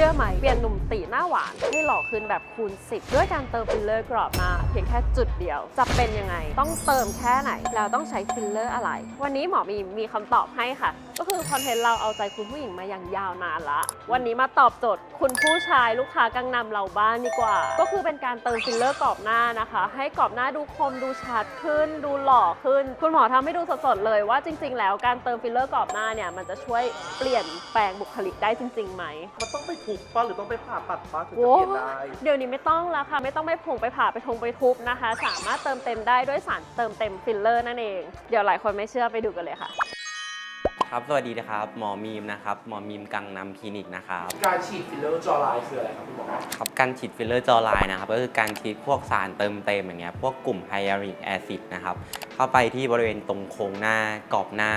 ชื่อไหมเปลี่ยนหนุ่มตีหน้าหวานให้หล่อขึ้นแบบคูณ 10 ด้วยการเติมฟิลเลอร์กรอบหน้าเพียงแค่จุดเดียว จะเป็นยังไง ต้องเติมแค่ไหน แล้วต้องใช้ฟิลเลอร์อะไร วันนี้หมอมีมีคำตอบให้ค่ะ ก็คือคอนเทนต์เราเอาใจคุณผู้หญิงมาอย่างยาวนานละ วันนี้มาตอบโจทย์คุณผู้ชายลูกค้ากังนำเราบ้านดีกว่า ก็คือเป็นการเติมฟิลเลอร์กรอบหน้านะคะ ให้กรอบหน้าดูคมดูชัดขึ้น ดูหล่อขึ้น คุณหมอทำให้ดูสดๆเลยว่าจริง ๆ แล้วการเติมฟิลเลอร์กรอบหน้าเนี่ยมันจะช่วยเปลี่ยนแปลงบุคลิกได้จริงๆไหมมันต้องไปถูกป้าหรือต้องไปผ่าตัดป้าถึงจะโอ้เปลี่ยนได้ เดี๋ยวนี้ไม่ต้องแล้วค่ะ ไม่ต้องไปผงไปผ่าไปทงไปทุบนะคะ สามารถเติมเต็มได้ด้วยสารเติมเต็มฟิลเลอร์นั่นเอง เดี๋ยวหลายคนไม่เชื่อไปดูกันเลยค่ะ ครับ สวัสดีนะครับ หมอมีมนะครับ หมอมีมกังนำคลินิกนะครับ การฉีดฟิลเลอร์จอไลน์คืออะไรครับคุณหมอครับการฉีดฟิลเลอร์จอไลน์นะครับ ก็คือการฉีดพวกสารเติมเต็มอย่างเงี้ย พวกกลุ่มไฮยาลูริกแอซิดนะครับ เข้าไปที่บริเวณตรงโครงหน้ากรอบหน้า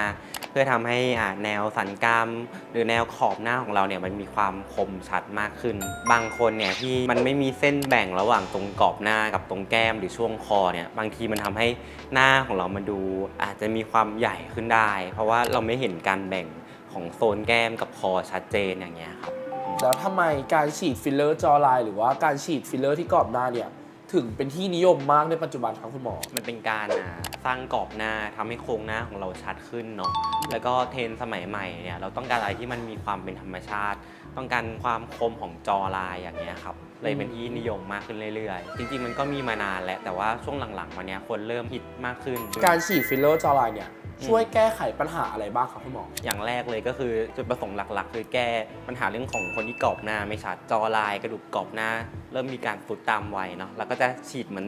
เพื่อทำให้อ่าแนวสันกรามหรือแนวขอบหน้าของเราเนี่ยมันมีความคมชัดมากขึ้น บางคนเนี่ยที่มันไม่มีเส้นแบ่งระหว่างตรงกรอบหน้ากับตรงแก้มหรือช่วงคอเนี่ยบางทีมันทำให้หน้าของเรามันดู อาจจะมีความใหญ่ขึ้นได้ เพราะว่าเราไม่เห็นการแบ่งของโซนแก้มกับคอชัดเจนอย่างเงี้ยครับแล้วทำไมการฉีดฟิลเลอร์จอไลน์หรือว่าการฉีดฟิลเลอร์ที่กรอบหน้าเนี่ย ถึงเป็นที่นิยมมากในปัจจุบันครับคุณหมอ มันเป็นการอ่าสร้างกรอบหน้าทำให้โครงหน้าของเราชัดขึ้นเนาะแล้วก็เทรนด์สมัยใหม่เนี่ยเราต้องการอะไรที่มันมีความเป็นธรรมชาติ ต้องการความคมของจอลายอย่างเงี้ยครับเลยเป็นที่นิยมมากขึ้นเรื่อยๆ จริงๆมันก็มีมานานแล้วแต่ว่าช่วงหลังๆมาเนี้ยคนเริ่มฮิตมากขึ้น การฉีดฟิลเลอร์จอไลน์เนี่ย ช่วยแก้ไขปัญหาอะไรบ้างครับคุณหมอ อย่างแรกเลยก็คือจุดประสงค์หลักๆ คือแก้ปัญหาเรื่องของคนที่กรอบหน้าไม่ชัดจอลายกระดูกกรอบหน้า เริ่มมีการฟุดตามวัยเนาะแล้วก็จะฉีดเหมือน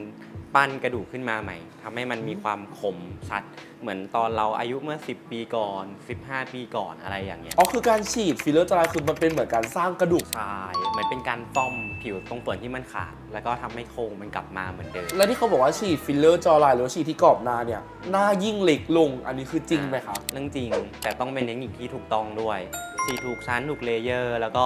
ปั้นกระดูกขึ้นมาใหม่ทำให้มันมีความคมชัด เหมือนตอนเราอายุเมื่อ 10 ปีก่อน 15 ปีก่อนอะไรอย่างเงี้ย อ๋อคือการฉีดฟิลเลอร์จอไลน์คือมันเป็นเหมือนการสร้างกระดูก ใช่เหมือนเป็นการซ่อมผิวตรงส่วนที่มันขาด แล้วก็ทำให้โครงมันกลับมาเหมือนเดิม และที่เขาบอกว่าฉีดฟิลเลอร์จอไลน์หรือว่าฉีดที่กรอบหน้าเนี่ยหน้ายิ่งเล็กลง อันนี้คือจริงไหมครับ เรื่องจริงแต่ต้องเป็นเทคนิคที่ถูกต้องด้วยฉีดถูกชั้นถูกเลเยอร์ แล้วก็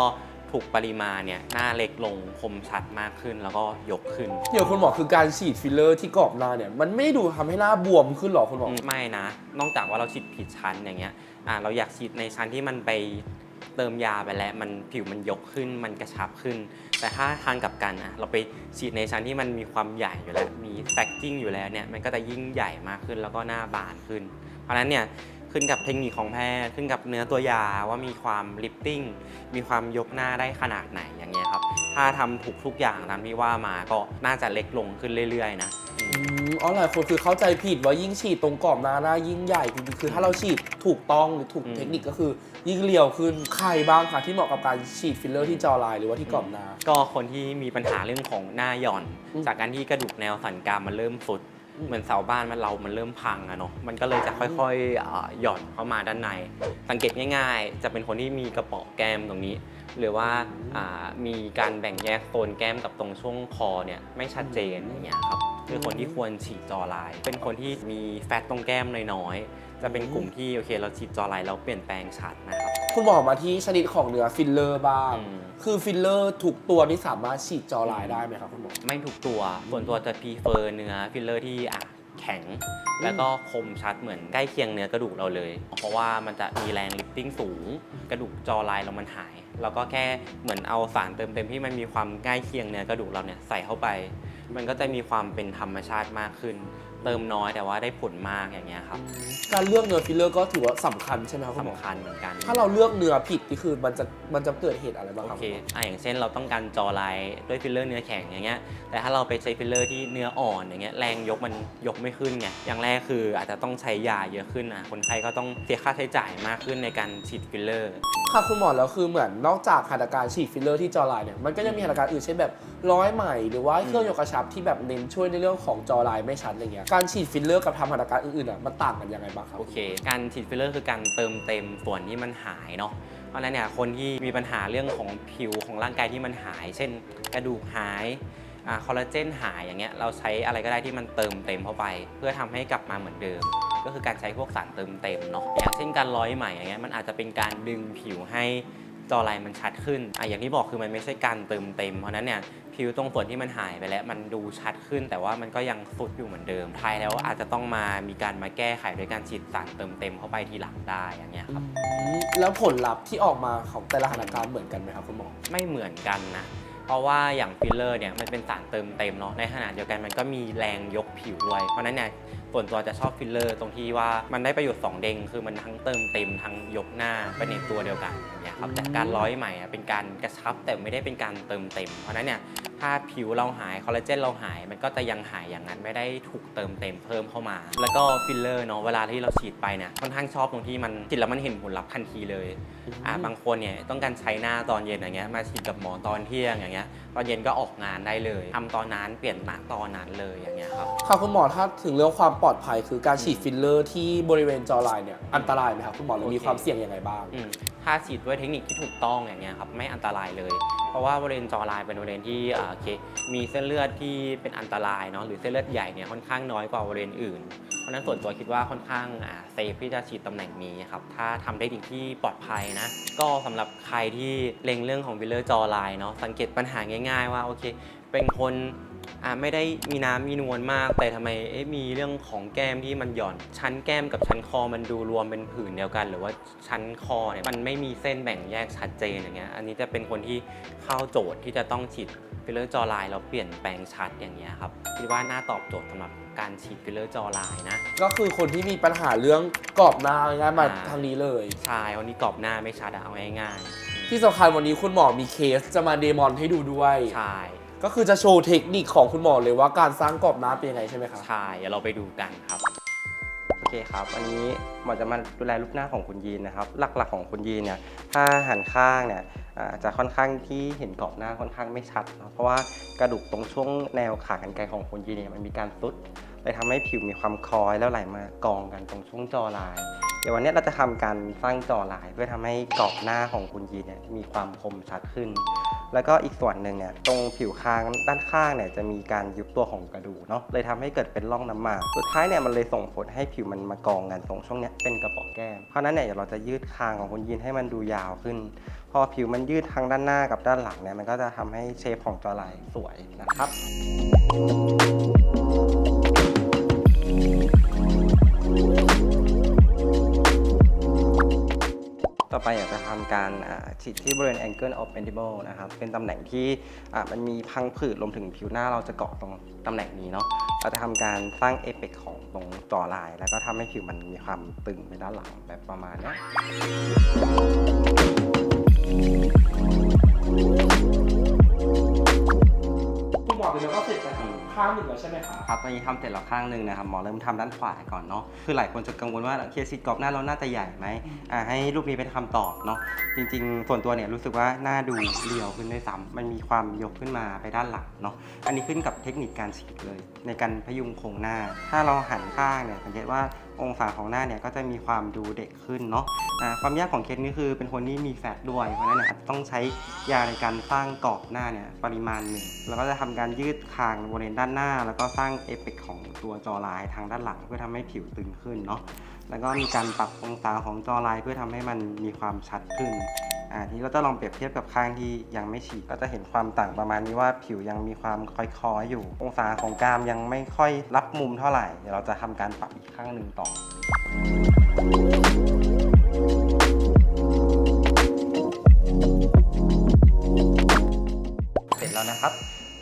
ถูกปริมาณเนี่ยหน้าเล็กลงคมชัดมากขึ้นแล้วก็ยกขึ้นเดี๋ยวคุณหมอคือการฉีดฟิลเลอร์ที่กรอบหน้าเนี่ยมันไม่ได้ดูทำให้หน้าบวมขึ้นหรอคุณหมอ ไม่นะ นอกจากว่าเราฉีดผิดชั้นอย่างเงี้ยอ่าเราอยากฉีดในชั้นที่มันไปเติมยาไปแล้วมันผิวมันยกขึ้นมันกระชับขึ้น แต่ถ้าทางกลับกันอะเราไปฉีดในชั้นที่มันมีความใหญ่อยู่แล้วมีแฟกจิ้งอยู่แล้วเนี่ยมันก็จะยิ่งใหญ่มากขึ้นแล้วก็หน้าบานขึ้น เพราะฉะนั้นเนี่ย ขึ้นกับเทคนิคของแพทย์ ขึ้นกับเนื้อตัวยาว่ามีความลิฟติ้ง มีความยกหน้าได้ขนาดไหนอย่างเงี้ยครับ ถ้าทำถูกทุกอย่างตามที่ว่ามาก็น่าจะเล็กลงขึ้นเรื่อยๆนะ อืมอ๋อหลายคนคือเข้าใจผิดว่ายิ่งฉีดตรงกรอบหน้าหน้ายิ่งใหญ่จริงๆคือถ้าเราฉีดถูกต้องหรือถูกอืม เทคนิคก็คือ ยิ่งเรียวขึ้นใครบ้างคะที่เหมาะกับการฉีดฟิลเลอร์ที่จอไลน์หรือว่าที่กรอบหน้า ก็คนที่มีปัญหาเรื่องของหน้าหย่อน อืม จากการที่กระดูกแนวสันกรามมันเริ่มสุดอืม เหมือนเสาบ้านมันเรามันเริ่มพังอะเนาะมันก็เลยจะค่อยๆอ่าหย่อนเข้ามาด้านใน สังเกตง่าย ๆ จะเป็นคนที่มีกระเป๋อแก้มตรงนี้ หรือว่าอ่ามีการแบ่งแยกโซนแก้มกับตรงช่วงคอเนี่ยไม่ชัดเจนอย่างเงี้ยครับคือคนที่ควรฉีดจอไลน์เป็นคนที่มีแฟตตรงแก้มน้อยๆ จะเป็นกลุ่มที่โอเค เราฉีดจอไลน์เราเปลี่ยนแปลงชัดนะครับ คุณหมอมาที่ชนิดของเนื้อฟิลเลอร์บ้าง อืม คือฟิลเลอร์ทุกตัวนี่สามารถฉีดจอไลน์ได้ไหมครับคุณหมอ ไม่ทุกตัว ส่วนตัวจะพรีเฟอร์เนื้อฟิลเลอร์ที่อะแข็ง แล้วก็คมชัดเหมือนใกล้เคียงเนื้อกระดูกเราเลย เพราะว่ามันจะมีแรงลิฟติ้งสูง กระดูกจอลายเรามันหาย เราก็แค่เหมือนเอาสารเติมเต็มที่มันมีความใกล้เคียงเนื้อกระดูกเราเนี่ยใส่เข้าไป มันก็จะมีความเป็นธรรมชาติมากขึ้น เติมน้อยแต่ว่าได้ผลมากอย่างเงี้ยครับการเลือกเนื้อฟิลเลอร์ก็ถือว่าสำคัญใช่ไหมครับคุณหมอสำคัญเหมือนกัน ถ้าเราเลือกเนื้อผิดนี่คือมันจะมันจะเกิดเหตุอะไรบ้างโอครับเคอะอย่างเช่นเราต้องการจอลายด้วยฟิลเลอร์เนื้อแข็งอย่างเงี้ย แต่ถ้าเราไปใช้ฟิลเลอร์ที่เนื้ออ่อนอย่างเงี้ยแรงยกมันยกไม่ขึ้นไง อย่างแรกคืออาจจะต้องใช้ยาเยอะขึ้นอะ คนไข้ก็ต้องเสียค่าใช้จ่ายมากขึ้นในการฉีดฟิลเลอร์ ค่ะคุณหมอแล้วคือเหมือนนอกจากหัตถการฉีดฟิลเลอร์ที่จอไลน์เนี่ยมันก็ยังมีหัตถการอื่นเช่นแบบร้อยไหมหรือว่าเครื่องยกกระชับที่แบบเน้นช่วยในเรื่องของจอไลน์ไม่ชัดอะไรเงี้ยการการฉีดฟิลเลอร์กับทำหัตถการอื่นๆอะมันต่างกันยังไงบ้างครับ โอเค การฉีดฟิลเลอร์คือการเติมเต็มส่วนที่มันหายเนาะ เพราะฉะนั้นเนี่ยคนที่มีปัญหาเรื่องของผิวของร่างกายที่มันหาย เช่น กระดูกหายอ่าคอลลาเจนหายอย่างเงี้ย เราใช้อะไรก็ได้ที่มันเติมเต็มเข้าไป เพื่อทำให้กลับมาเหมือนเดิม ก็คือการใช้พวกสารเติมเต็มเนาะ อย่างเช่นการร้อยไหมอย่างเงี้ย มันอาจจะเป็นการดึงผิวให้ จอไลน์มันชัดขึ้นอะอย่างที่บอกคือมันไม่ใช่การเติมเต็ม เพราะฉะนั้นเนี่ยผิวตรงส่วนที่มันหายไปแล้วมันดูชัดขึ้น แต่ว่ามันก็ยังสุดอยู่เหมือนเดิมท้ายแล้วอาจจะต้องมามีการมาแก้ไขด้วยการฉีดสารเติมเต็มเข้าไปทีหลังได้อย่างเงี้ยครับอืมแล้วผลลัพธ์ที่ออกมาของแต่ละสถานการณ์เหมือนกันไหมครับคุณหมอ ไม่เหมือนกันนะ เพราะว่าอย่างฟิลเลอร์เนี่ยมันเป็นสารเติมเต็มเนาะในขณะเดียวกันมันก็มีแรงยกผิวด้วย เพราะฉะนั้นเนี่ย ส่วนตัวจะชอบฟิลเลอร์ ตรงที่ว่ามันได้ประโยชน์สองเด้งคือมันทั้งเติมเต็มทั้งยกหน้าไปในตัวเดียวกันอย่างเงี้ยครับแต่การร้อยใหม่เป็นการกระชับแต่ไม่ได้เป็นการเติมเต็ม เพราะฉะนั้นเนี่ยถ้าผิวเราหายคอลลาเจนเราหาย มันก็จะยังหายอย่างนั้นไม่ได้ถูกเติมเต็มเพิ่มเข้ามา แล้วก็ฟิลเลอร์เนาะเวลาที่เราฉีดไปเนี่ยค่อนข้างชอบตรงที่มันฉีดแล้วมันเห็นผลลัพธ์ทันทีเลยอ่าบางคนเนี่ยต้องการใช้หน้าตอนเย็นอย่างเงี้ยมาฉีดกับหมอตอนเที่ยงอย่างเงี้ยตอนเย็นก็ออกงานได้เลยทำตอนนั้นเปลี่ยนหน้าตอนนั้นเลยอย่างเงี้ยครับค่ะคุณหมอถ้าถึงเรื่องความปลอดภัยคือการฉีดฟิลเลอร์ที่บริเวณจอไลน์เนี่ยอันตรายไหมครับคุณหมอหรือมีโอเคความเสี่ยงยังไงบ้างอืมถ้าฉีดด้วยเทคนิคที่ถูกต้องอย่างเงี้ยครับไม่อันตรายเลยเพ ราะว่าบริเวณจอไลายเป็นบริเวณที่โอเคมีเส้นเลือดที่เป็นอันตรายเนาะหรือเส้นเลือดใหญ่เนี่ยค่อนข้างน้อยกว่าบริเวณอื่น เพราะฉะนั้นส่วนตัวคิดว่าค่อนข้างเซฟที่จะฉีดตำแหน่งนี้ครับถ้าทำได้ดีที่ปลอดภัยนะก็สำหรับใครที่เล็งเรื่องของวิลเลอร์จอไลายเนาะสังเกตปัญหาง่าย ๆ ว่าโอเค เป็นคน อ่าไม่ได้มีน้ำมีนวลมาก แต่ทำไมเอ๊ะมีเรื่องของแก้มที่มันหย่อน ชั้นแก้มกับชั้นคอมันดูรวมเป็นผืนเดียวกัน หรือว่าชั้นคอเนี่ยมันไม่มีเส้นแบ่งแยกชัดเจนอย่างเงี้ยอันนี้จะเป็นคนที่เข้าโจทย์ที่จะต้องฉีดฟิลเลอร์จอไลน์แล้วเปลี่ยนแปลงชัดอย่างเงี้ยครับคิดว่าน่าตอบโจทย์สำหรับการฉีดฟิลเลอร์จอไลน์นะ ก็คือคนที่มีปัญหาเรื่องกรอบหน้าง่ายๆมาอ่า ทางนี้เลย ใช่วันนี้กรอบหน้าไม่ชัดอะเอาง่ายๆที่สำคัญวันนี้คุณหมอมีเคสจะมาเดมอนให้ดูด้วยใช่ ก็คือจะโชว์เทคนิคของคุณหมอเลยว่าการสร้างกรอบหน้าเป็นยังไงใช่ไหมครับ ใช่เดี๋ยวเราไปดูกันครับ โอเคครับอันนี้หมอจะมาดูแลรูปหน้าของคุณยีนนะครับ หลักๆของคุณยีนเนี่ย ถ้าหันข้างเนี่ยอ่าจะค่อนข้างที่เห็นกรอบหน้าค่อนข้างไม่ชัดเนอะเพราะว่ากระดูกตรงช่วงแนวขากรรไกรของคุณยีนเนี่ยมันมีการซุดเลยทำให้ผิวมีความคล้อยแล้วไหลมากองกันตรงช่วงจอลาย เดี๋ยววันนี้เราจะทำการสร้างจอลายเพื่อทำให้กรอบหน้าของคุณยีนเนี่ยมีความคมชัดขึ้น แล้วก็อีกส่วนหนึ่งเนี่ยตรงผิวคางด้านข้างเนี่ยจะมีการยุบตัวของกระดูกเนาะเลยทำให้เกิดเป็นร่องน้ำหมากสุดท้ายเนี่ยมันเลยส่งผลให้ผิวมันมากองกันตรงช่วงเนี้ยเป็นกระบอกแก้มเพราะนั้นเนี่ยเดี๋ยวเราจะยืดคางของคุณยีนให้มันดูยาวขึ้น พอผิวมันยืดทั้งด้านหน้ากับด้านหลังเนี่ยมันก็จะทำให้เชฟของจอไหลสวยนะครับ ต่อไปอยากจะทำการฉีดที่บริเวณ angle of mandible นะครับ เป็นตำแหน่งที่มันมีพังผืดรวมถึงผิวหน้าเราจะเกาะตรงตำแหน่งนี้เนาะเราจะทำการสร้างเอฟเฟกของตรงจอลาย แล้วก็ทำให้ผิวมันมีความตึงไปด้านหลังแบบประมาณนี้ยคุณหมอเป็นแล้วก็เสร็จไป ข้างหนึ่งแล้วใช่ไหมคะครับตอนนี้ทำเสร็จแล้วข้างหนึ่งนะครับหมอเริ่มทำด้านขวาก่อนเนาะคือหลายคนจะกังวลว่าเคสซิดกรอบหน้าเราน่าจะใหญ่ไหมอ่าให้รูปนี้เป็นคำตอบเนาะจริง ๆ ส่วนตัวเนี่ยรู้สึกว่าหน้าดูเรียวขึ้นด้วยซ้ำมันมีความยกขึ้นมาไปด้านหลังเนาะอันนี้ขึ้นกับเทคนิคการฉีดเลย ในการพยุงโครงหน้า ถ้าเราหันข้างเนี่ยสังเกตว่า องศาของหน้าเนี่ยก็จะมีความดูเด็กขึ้นเนาะะความยากของเคสนี้คือเป็นคนที่มีแฟตด้วย เพราะฉะนั้นเนี่ยอาจจะต้องใช้ยาในการสร้างกรอบหน้าเนี่ยปริมาณหนึ่งแล้วก็จะทำการยืดคางบริเวณด้านหน้า แล้วก็สร้างเอฟเฟกต์ของตัวจอลายทางด้านหลัง เพื่อทำให้ผิวตึงขึ้นเนาะแล้วก็มีการปรับองศาของจอลายเพื่อทำให้มันมีความชัดขึ้น อ่าทีนี้เราจะลองเปรียบเทียบกับข้างที่ยังไม่ฉีดก็จะเห็นความต่างประมาณนี้ว่าผิวยังมีความคล้อยๆอยู่ องศาของกรามยังไม่ค่อยรับมุมเท่าไหร่ เดี๋ยวเราจะทำการปรับอีกข้างหนึ่งต่อ เสร็จแล้วนะครับ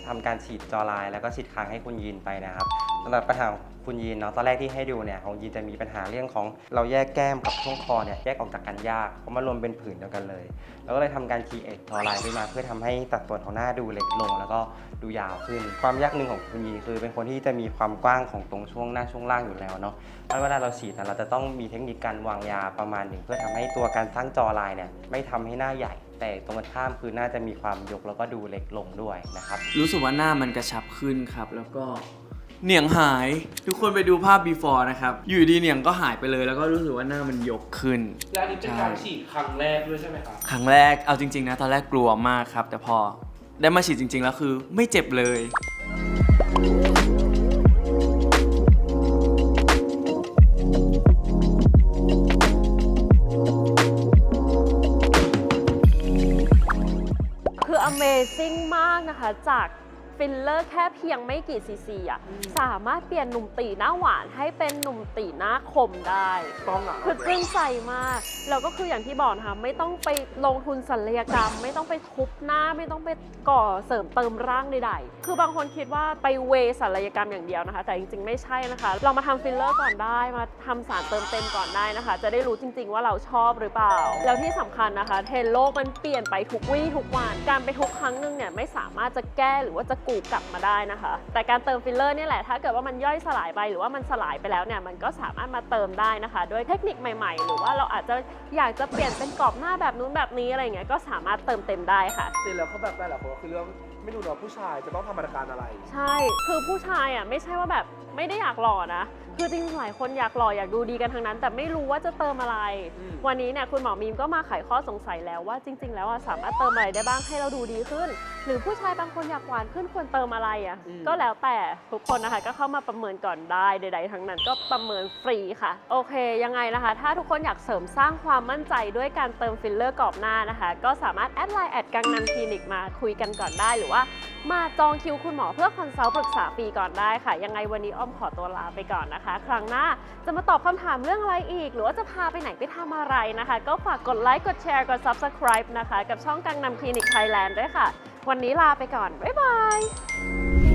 ทำการฉีดจอลาย แล้วก็ฉีดคางให้คุณยีนไปนะครับสำหรับปัญหาคุณยีนเนาะตอนแรกที่ให้ดูเนี่ยของยีนจะมีปัญหาเรื่องของเราแยกแก้มกับช่วงคอเนี่ยแยกออกจากกันยากเพราะมันรวมเป็นผืนเดียวกันเลยแล้วก็เลยทำการคีเอทจอลายขึ้นมา เพื่อทำให้สัดส่วนของหน้าดูเล็กลง แล้วก็ดูยาวขึ้น ความยากหนึ่งของคุณยีนคือ เป็นคนที่จะมีความกว้างของตรงช่วงหน้าช่วงล่างอยู่แล้วเนาะแล้วเวลาเราฉีดเราจะต้องมีเทคนิคการวางยาประมาณหนึ่งเพื่อทำให้ตัวการสร้างจอลายเนี่ยไม่ทำให้หน้าใหญ่ แต่ตรงกันข้ามคือน่าจะมีความยกแล้วก็ดูเล็กลงด้วยนะครับ รู้สึกว่าหน้ามันกระชับขึ้นครับ แล้วก็เหนียงหายทุกคนไปดูภาพ before นะครับ อยู่ดีเหนียงก็หายไปเลย แล้วก็รู้สึกว่าหน้ามันยกขึ้น และอันนี้เป็นการฉีดครั้งแรกด้วยใช่ไหมครับ ครั้งแรกเอาจริง ๆ นะ ตอนแรกกลัวมากครับ แต่พอได้มาฉีดจริง ๆ แล้วคือไม่เจ็บเลยากนะคะ จาก ฟิลเลอร์แค่เพียงไม่กี่ซีซีอะสามารถเปลี่ยนหนุ่มตีหน้าหวานให้เป็นหนุ่มตีหน้าคมได้ต้องอะคือจึ้งใจมากแล้วก็คืออย่างที่บอกนะคะไม่ต้องไปลงทุนศัลยกรรม ไม่ต้องไปทุบหน้าไม่ต้องไปก่อเสริมเติมร่างใดๆคือบางคนคิดว่าไปเวศัลยกรรมอย่างเดียวนะคะ แต่จริงๆไม่ใช่นะคะ เรามาทำฟิลเลอร์ก่อนได้มาทำสารเติมเต็มก่อนได้นะคะ จะได้รู้จริง ๆ ว่าเราชอบหรือเปล่า แล้วที่สำคัญนะคะ เทรนด์โลกมันเปลี่ยนไปทุกวี่ทุกวันการไปทุกครั้งหนึงเนี่ยไม่สามารถจะแก้หรือว่าจะกูกลับมาได้นะคะ แต่การเติมฟิลเลอร์เนี่ยแหละ ถ้าเกิดว่ามันย่อยสลายไปหรือว่ามันสลายไปแล้วเนี่ย มันก็สามารถมาเติมได้นะคะ ด้วยเทคนิคใหม่ ๆ หรือว่าเราอาจจะอยากจะเปลี่ยนเป็นกรอบหน้าแบบนู้นแบบนี้อะไรเงี้ย ก็สามารถเติมเต็มได้ค่ะ จริงแล้วเขาแบบแต่ละคนก็คือเรื่องไม่รู้เนอะผู้ชายจะต้องทำมาตรการอะไร ใช่ คือผู้ชายอะไม่ใช่ว่าแบบไม่ได้อยากหล่อนะ คือจริงๆหลายคนอยากหล่ออยากดูดีกันทั้งนั้น แต่ไม่รู้ว่าจะเติมอะไรอืมวันนี้เนี่ยคุณหมอมีมก็มาไขข้อสงสัยแล้วว่าจริง ๆ แล้วอะสามารถเติมอะไรได้บ้างให้เราดูดีขึ้น หรือผู้ชายบางคนอยากหวานขึ้นควรเติมอะไรอะก็แล้วแต่ทุกคนนะคะก็เข้ามาประเมินก่อนได้ใด ๆ ทั้งนั้นก็ประเมินฟรีค่ะ โอเค ยังไงนะคะ ถ้าทุกคนอยากเสริมสร้างความมั่นใจด้วยการเติมฟิลเลอร์กรอบหน้านะคะ ก็สามารถแอดไลน์แอดกังนันคลินิกมาคุยกันก่อนได้หรือว่า มาจองคิวคุณหมอเพื่อคอนซัลท์ปรึกษาฟรีก่อนได้ค่ะ ยังไงวันนี้อ้อมขอตัวลาไปก่อนนะคะ ครั้งหน้าจะมาตอบคำถามเรื่องอะไรอีก หรือว่าจะพาไปไหนไปทำอะไรนะคะ ก็ฝากกดไลค์กดแชร์กด subscribe นะคะ กับช่องกังนำคลินิกไทยแลนด์ด้วยค่ะ วันนี้ลาไปก่อน บ๊ายบาย